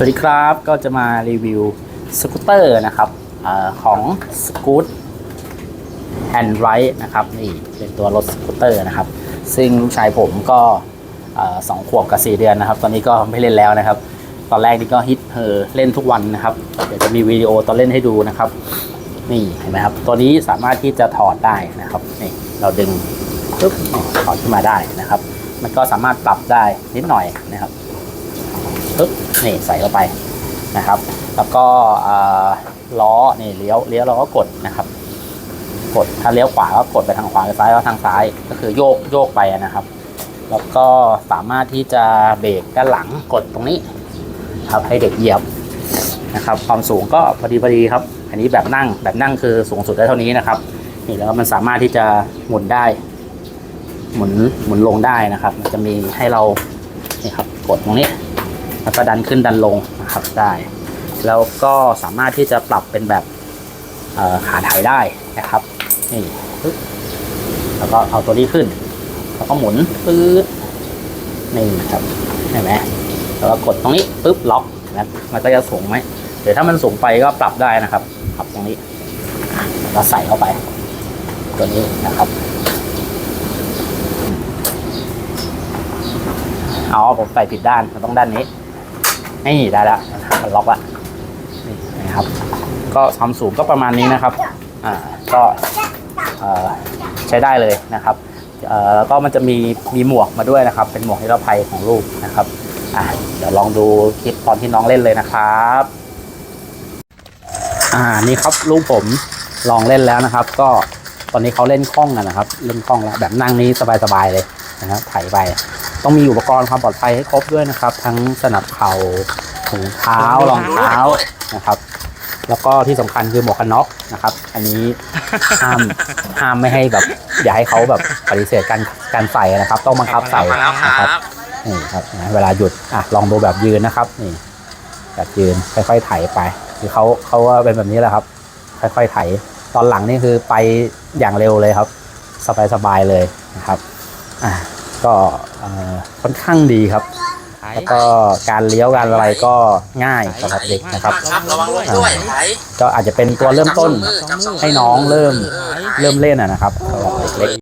สวัสดีครับก็จะมารีวิวสกูตเตอร์นะครับอของสกูตแฮนด์ไรนะครับนี่เป็นตัวรถสกูตเตอร์นะครับ ซึ่งลูกชายผมก็สองขวบกับสี่เดือนนะครับ ตอนนี้ก็ไม่เล่นแล้วนะครับ ตอนแรกนี่ก็ฮิตเฮอเล่นทุกวันนะครับ เดี๋ยวจะมีวิดีโอตอนเล่นให้ดูนะครับ นี่เห็นไหมครับ ตัวนี้สามารถที่จะถอดได้นะครับนี่เราดึงปุ๊บถอดขึ้นมาได้นะครับ มันก็สามารถปรับได้นิดหน่อยนะครับ ปึ๊บนี่ใส่เข้าไปนะครับ แล้วก็ล้อนี่เลี้ยวเลี้ยวเราก็กดนะครับ กดถ้าเลี้ยวขวาก็กดไปทางขวาซ้ายก็ทางซ้ายก็คือโยกโยกไปนะครับ แล้วก็สามารถที่จะเบรกด้านหลังกดตรงนี้ครับให้เด็กเหยียบนะครับ ความสูงก็พอดีพอดีครับ อันนี้แบบนั่งแบบนั่งคือสูงสุดได้เท่านี้นะครับนี่แล้วมันสามารถที่จะหมุนได้ หมุนหมุนลงได้นะครับ มันจะมีให้เรานี่ครับกดตรงนี้ แล้วก็ดันขึ้นดันลงนะครับได้ แล้วก็สามารถที่จะปรับเป็นแบบขาถ่ายได้นะครับนี่ปึ๊บแล้วก็เอาตัวนี้ขึ้น แล้วก็หมุนปื๊ดนี่นะครับเห็นไหมแล้วก็กดตรงนี้ปึ๊บล็อกนะมันก็จะสูงไหมเดี๋ยวถ้ามันสูงไปก็ปรับได้นะครับปรับตรงนี้แล้วใส่เข้าไป ตัวนี้นะครับอ๋อผมใส่ผิดด้านมันต้องด้านนี้ นี่ได้แล้วมันล็อกละนี่นะครับ ก็ความสูงก็ประมาณนี้นะครับอ่าก็ใช้ได้เลยนะครับเอ่อแล้วก็มันจะมีมีหมวกมาด้วยนะครับ เป็นหมวกนิรภัยของลูกนะครับอ่าเดี๋ยวลองดูคลิปตอนที่น้องเล่นเลยนะครับ อ่านี่ครับลูกผมลองเล่นแล้วนะครับ ก็ตอนนี้เขาเล่นคล่องกันนะครับ เล่นคล่องแล้วแบบนั่งนี้สบายๆเลยนะครับไถไป ต้องมีอุปกรณ์ความปลอดภัยให้ครบด้วยนะครับ ทั้งสนับเข่าถุงเท้ารองเท้านะครับ แล้วก็ที่สำคัญคือหมวกกันน็อกนะครับ อันนี้ห้ามห้ามไม่ให้แบบอย่าให้เขาแบบปฏิเสธการการใส่นะครับ ต้องบังคับใส่มาแล้วคนะครัรับบนี่ครับนะเวลาหยุดอะลองดูแบบยืนนะครับนี่แบบยืนค่อยๆไถไป คือเขาเขาว่าเป็นแบบนี้แหละครับ ค่อยๆไถตอนหลังนี่คือไปอย่างเร็วเลยครับ สบายๆเลยนะครับอะ ก็เอ่อค่อนข้างดีครับ แล้วก็การเลี้ยวการอะไรก็ง่ายสำหรับเด็กนะครับครับระวังรถด้วยไถก็อาจจะเป็นตัวเริ่มต้นให้น้องเริ่มเริ่มเล่นอะนะครับสำหรับเด็กเล็ก